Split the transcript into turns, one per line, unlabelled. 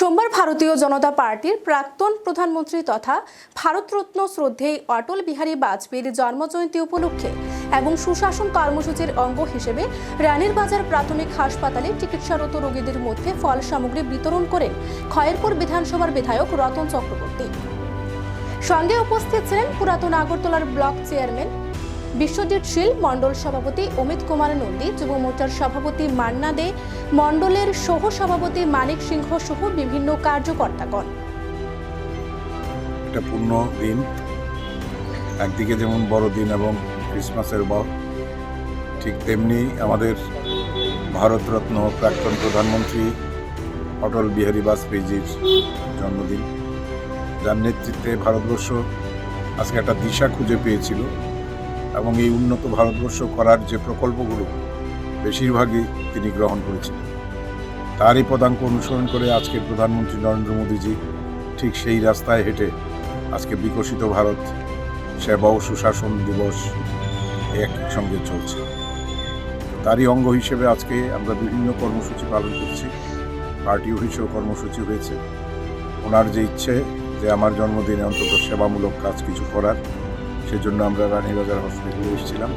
সোমবার ভারতীয় জনতা পার্টির প্রাক্তন প্রধানমন্ত্রী তথা ভারতরত্ন শ্রদ্ধেয় অটল বিহারী বাজপেয়ীর জন্মজয়ন্তী উপলক্ষে এবং সুশাসন কর্মসূচির অঙ্গ হিসেবে রানীর বাজার প্রাথমিক হাসপাতালে চিকিৎসারত রোগীদের মধ্যে ফল সামগ্রী বিতরণ করেন খয়েরপুর বিধানসভার বিধায়ক রতন চক্রবর্তী। সঙ্গে উপস্থিত ছিলেন পুরাতন আগরতলার ব্লক চেয়ারম্যান বিশ্বজিৎ শীল, মণ্ডল সভাপতি অমিত কুমার নন্দী, যুব মোর্চার সভাপতি মান্না দে, মণ্ডলের সহ সভাপতি মানিক সিংহ সহ বিভিন্ন কার্যকর্তাগণ।
একটা পূর্ণ দিন। একদিকে যেমন বড়দিন এবং ক্রিসমাসের বর, ঠিক তেমনি আমাদের ভারতরত্ন প্রাক্তন প্রধানমন্ত্রী অটল বিহারী বাজপেয়ীজির জন্মদিন। যার নেতৃত্বে ভারতবর্ষ আজকে একটা দিশা খুঁজে পেয়েছিল। এবং এই উন্নত ভারতবর্ষ করার যে প্রকল্পগুলো, বেশিরভাগই তিনি গ্রহণ করেছিলেন। তারই পদাঙ্ক অনুসরণ করে আজকে প্রধানমন্ত্রী নরেন্দ্র মোদীজি ঠিক সেই রাস্তায় হেঁটে আজকে বিকশিত ভারত সেবা ও সুশাসন দিবস একসঙ্গে চলছে। তারই অঙ্গ হিসেবে আজকে আমরা বিভিন্ন কর্মসূচি পালন করছি। পার্টি অফিসেও কর্মসূচি হয়েছে। ওনার যে ইচ্ছে যে আমার জন্মদিনে অন্তত সেবামূলক কাজ কিছু করার সেজন্য আমরা রানীবাজার হসপিটালে এসেছিলাম।